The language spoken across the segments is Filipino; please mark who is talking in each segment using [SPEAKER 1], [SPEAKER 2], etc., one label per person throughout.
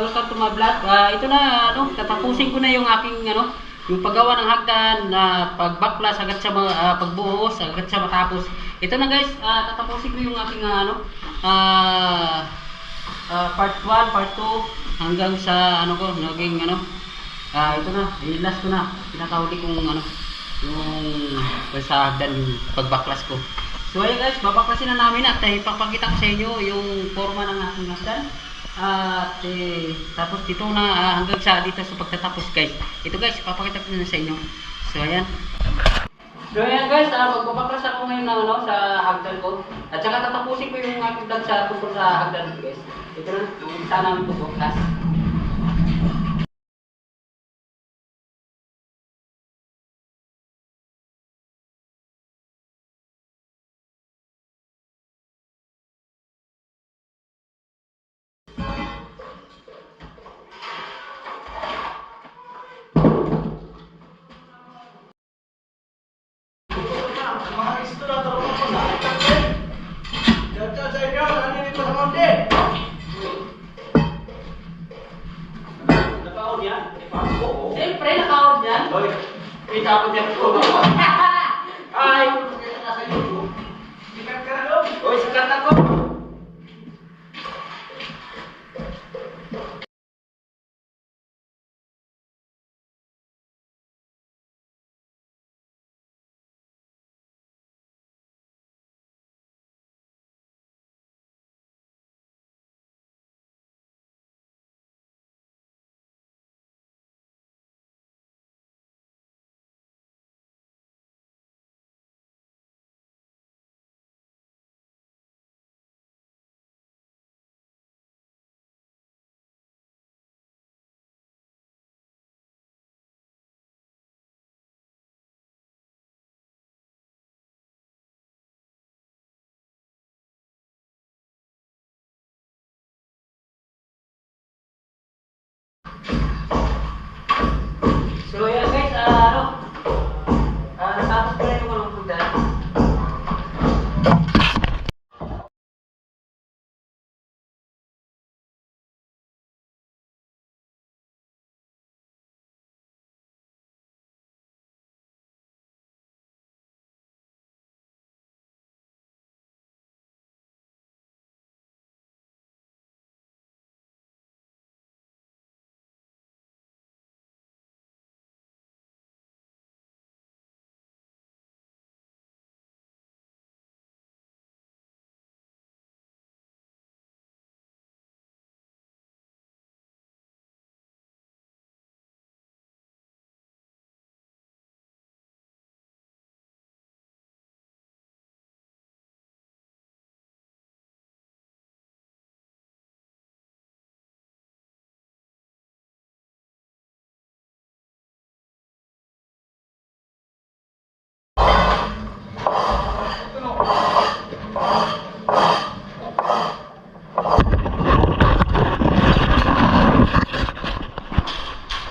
[SPEAKER 1] welcome to my vlog. Ah, ito na, ano, tatapusin ko na yung aking, ano, yung paggawa ng hagdan na pagbaklas hanggat sa mga ah, pagbuhos hanggat sa matapos. Ito na guys, ah, tatapusin ko yung aking ah, ano, ah, ah, part 1, part 2 hanggang sa ano ko, naging ano, ah, ito na, inilas ko na. Pinakahuli kong ano, yung sa hagdan pagbaklas ko. So ayun guys, babaklasin na namin at eh, ipapakita ko sa inyo yung forma ng aking hagdan. At eh, tapos dito na ah, hanggang sa dito sa pagtatapos guys. Ito guys, ipapakita ko na sa inyo. So ayan. So ayan guys, uh, magbabaklas ako ngayon ng ano, sa hagdan ko. At saka tatapusin ko yung aking vlog sa tungkol sa hagdan guys. Ito na, yung isa
[SPEAKER 2] itapon yan ko.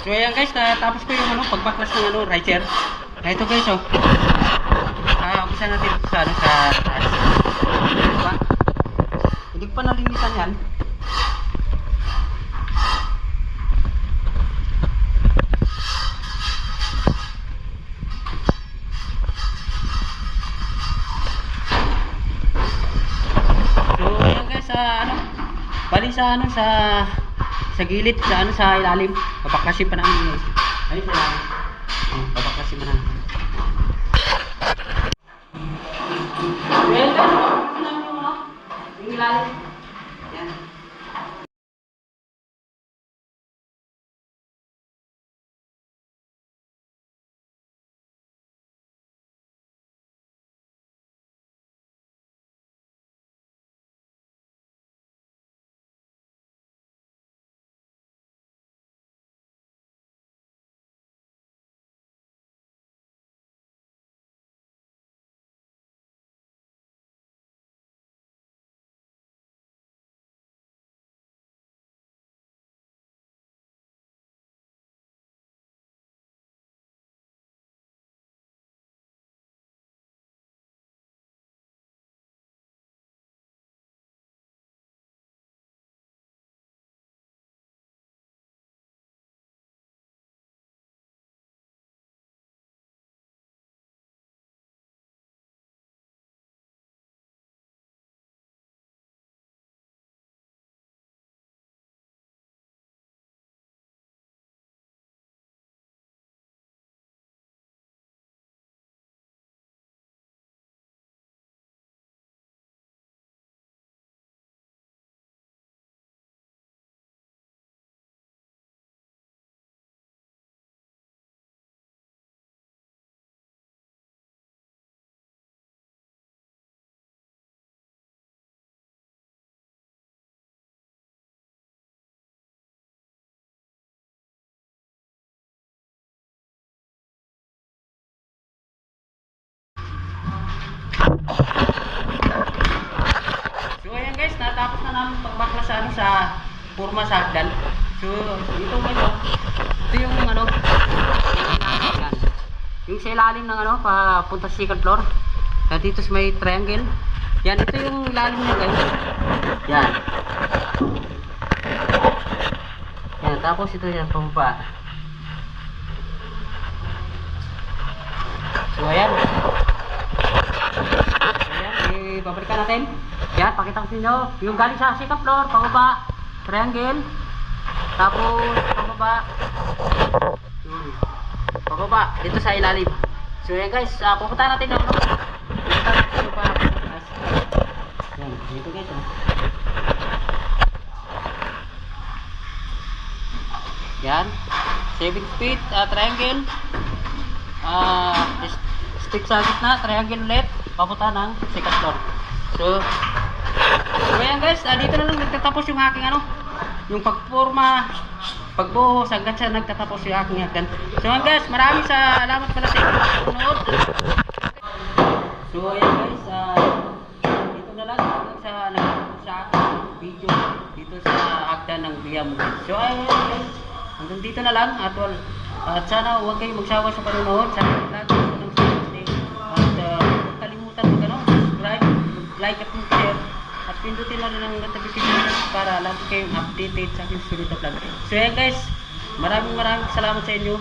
[SPEAKER 1] So ayan guys, natapos ko yung ano, pagbaklas ng ano, ricer. Ah, ito guys oh. Ah, umpisa natin ito sa ano, sa taas. Diba? Hindi pa nalinisan yan. So ayan guys, sa ano, bali sa ano, sa sa gilid, sa ano, sa ilalim. Papaklasin pa namin guys. Ayun sa ilalim. Oh, papaklasin pa namin. Ayan guys, papaklasin namin yung ano, yung ilalim. sa ano sa forma sa hagdan. So, ito ngayon, ito yung ano, yung sa ilalim ng ano, papunta sa second floor. At dito sa may triangle. Yan, ito yung ilalim niya guys. Yan. Yan, tapos ito yan, pumpa. So, ayan. Ibabalikan natin. Yan, pakita ko sa inyo. Yung galing sa second floor, pababa, triangle. Tapos, pababa. Yun. Pababa, dito sa ilalim. So, yan guys, uh, pupunta natin yung ano. Pupunta natin yung pa. Yan, dito guys. Oh. Yan. 7 feet, uh, triangle. Is- stick sa gitna, triangle ulit, papunta ng second floor. So, so ayan guys, ah, dito na lang nagtatapos yung aking ano, yung pagporma, pagbuhos, hanggang sa nagtatapos yung aking hagdan. So ayan guys, maraming salamat pala sa inyo. So ayan guys, ah, dito na lang hanggang sa nagtatapos sa video dito sa hagdan ng Biam. So ayan guys, hanggang dito na lang at wal, at sana huwag kayong magsawa sa panonood. Sana lagi like at share at pindutin na rin ang notification bell para lagi kayong updated sa aking sulit na vlog. So yan guys, maraming maraming salamat sa inyo.